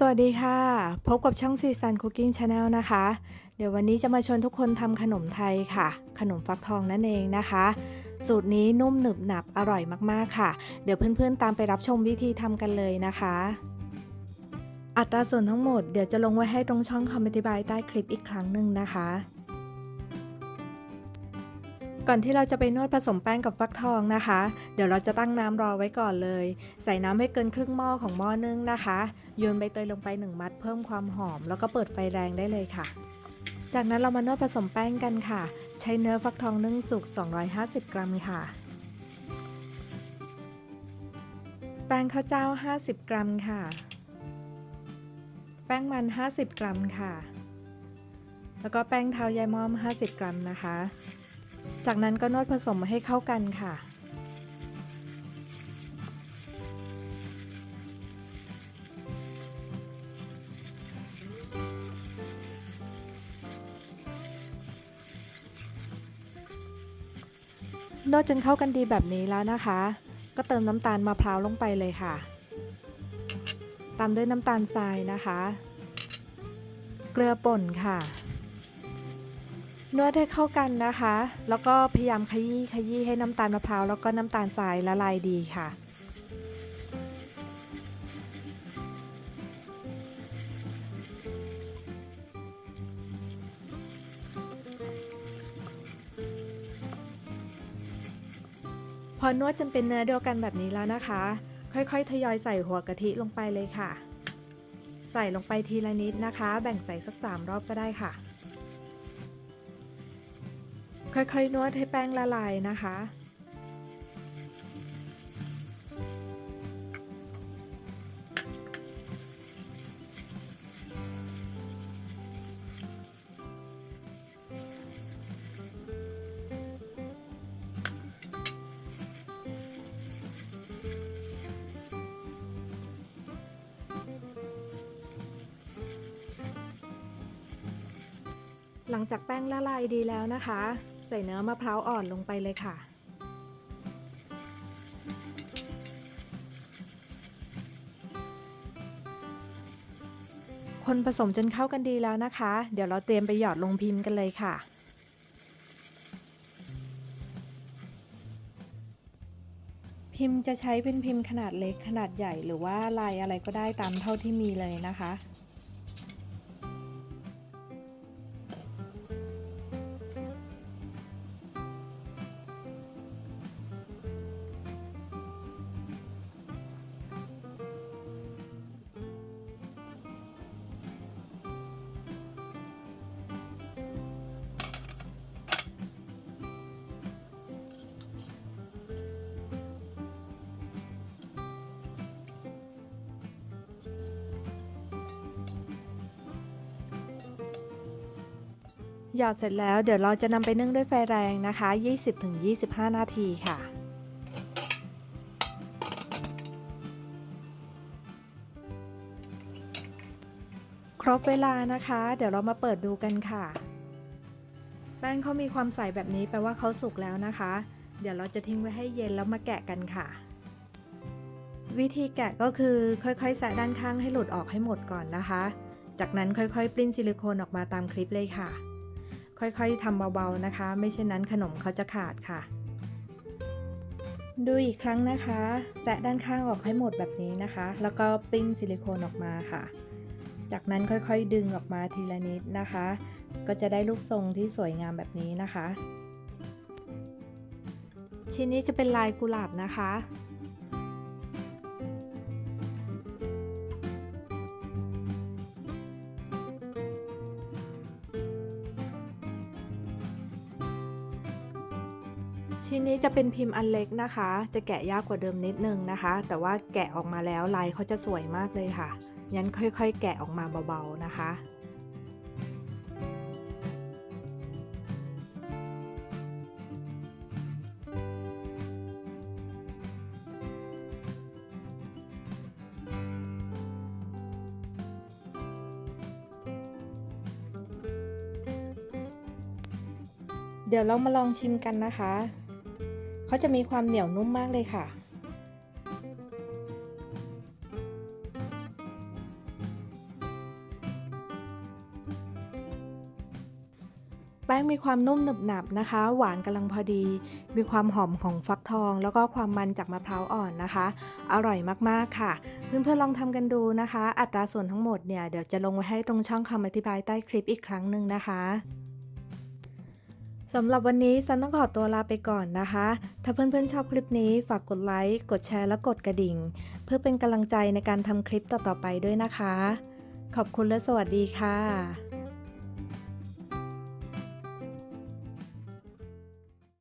สวัสดีค่ะ พบกับช่องซีซันคุกกิ้งชาแนลนะคะ เดี๋ยววันนี้จะมาชวนทุกคนทำขนมไทยค่ะ ขนมฟักทองนั่นเองนะคะ สูตรนี้นุ่มหนึบหนับอร่อยมากๆค่ะ เดี๋ยวเพื่อนๆตามไปรับชมวิธีทำกันเลยนะคะ อัตราส่วนทั้งหมดเดี๋ยวจะลงไว้ให้ตรงช่องคำอธิบายใต้คลิปอีกครั้งหนึ่งนะคะ ก่อนที่เราจะไปนวดผสมแป้งกับฟักทองนะคะ เดี๋ยวเราจะตั้งน้ำรอไว้ก่อนเลย ใส่น้ำให้เกินครึ่งหม้อของหม้อนึ่งนะคะโยนใบเตยลงไป 1 มัดเพิ่มความหอม แล้วก็เปิดไฟแรงได้เลยค่ะ จากนั้นเรามานวดผสมแป้งกันค่ะ ใช้เนื้อฟักทองนึ่งสุก 250 กรัมค่ะ แป้งข้าวเจ้า 50 กรัมค่ะ แป้งมัน 50 กรัมค่ะ แล้วก็แป้งเท้ายายม่อม 50 กรัมนะคะ จากนั้นก็นวดผสมให้เข้ากันค่ะ นวดจนเข้ากันดีแบบนี้แล้วนะคะ ก็เติมน้ำตาลมะพร้าวลงไปเลยค่ะ ตามด้วยน้ำตาลทรายนะคะ เกลือป่นค่ะ นวดให้เข้ากันนะคะ แล้วก็พยายามขยี้ขยี้ให้น้ำตาลมะพร้าวแล้วก็น้ำตาลทรายละลายดีค่ะพอนวดจนเป็นเนื้อเดียวกันแบบนี้แล้วนะคะ ค่อยๆ ทยอยใส่หัวกะทิลงไปเลยค่ะ ใส่ลงไปทีละนิดนะคะ แบ่งใส่สักสามรอบก็ได้ค่ะ ค่อยๆ นวดให้แป้งละลายนะคะ หลังจากแป้งละลายดีแล้วนะคะ ใส่เนื้อมะพร้าวอ่อนลงไปเลยค่ะ คนผสมจนเข้ากันดีแล้วนะคะ เดี๋ยวเราเตรียมไปหยอดลงพิมพ์กันเลยค่ะพิมพ์จะใช้เป็นพิมพ์ขนาดเล็กขนาดใหญ่หรือว่าลายอะไรก็ได้ตามเท่าที่มีเลยนะคะ หยอดเสร็จแล้วเดี๋ยวเราจะนำไปนึ่งด้วยไฟแรงนะคะ 20-25 นาทีค่ะครบเวลานะคะ เดี๋ยวเรามาเปิดดูกันค่ะ แป้งเขามีความใสแบบนี้แปลว่าเขาสุกแล้วนะคะ เดี๋ยวเราจะทิ้งไว้ให้เย็นแล้วมาแกะกันค่ะ วิธีแกะก็คือค่อยๆแสะด้านข้างให้หลุดออกให้หมดก่อนนะคะ จากนั้นค่อยๆปริ้นซิลิโคนออกมาตามคลิปเลยค่ะ ค่อยๆทำเบาๆนะคะ ไม่เช่นนั้นขนมเขาจะขาดค่ะ ดูอีกครั้งนะคะแตะด้านข้างออกให้หมดแบบนี้นะคะ แล้วก็ปริ้นซิลิโคนออกมาค่ะ จากนั้นค่อยๆดึงออกมาทีละนิดนะคะ ก็จะได้รูปทรงที่สวยงามแบบนี้นะคะ ชิ้นนี้จะเป็นลายกุหลาบนะคะ ชิ้นนี้จะเป็นพิมพ์อันเล็กนะคะ จะแกะยากกว่าเดิมนิดนึงนะคะ แต่ว่าแกะออกมาแล้วลายเขาจะสวยมากเลยค่ะยันค่อย ๆ แกะออกมาเบาๆนะคะเดี๋ยวเรามาลองชิมกันนะคะ เขาจะมีความเหนียวนุ่มมากเลยค่ะ แป้งมีความนุ่มหนึบหนับนะคะ หวานกำลังพอดี มีความหอมของฟักทอง แล้วก็ความมันจากมะพร้าวอ่อนนะคะ อร่อยมากๆค่ะ เพื่อนๆลองทำกันดูนะคะ อัตราส่วนทั้งหมดเนี่ยเดี๋ยวจะลงไว้ให้ตรงช่องคำอธิบายใต้คลิปอีกครั้งหนึ่งนะคะ สำหรับวันนี้ซันต้องขอตัวลาไปก่อนนะคะ ถ้าเพื่อนๆชอบคลิปนี้ฝากกดไลค์ กดแชร์ และกดกระดิ่ง เพื่อเป็นกำลังใจในการทำคลิปต่อๆไปด้วยนะคะ ขอบคุณและสวัสดีค่ะ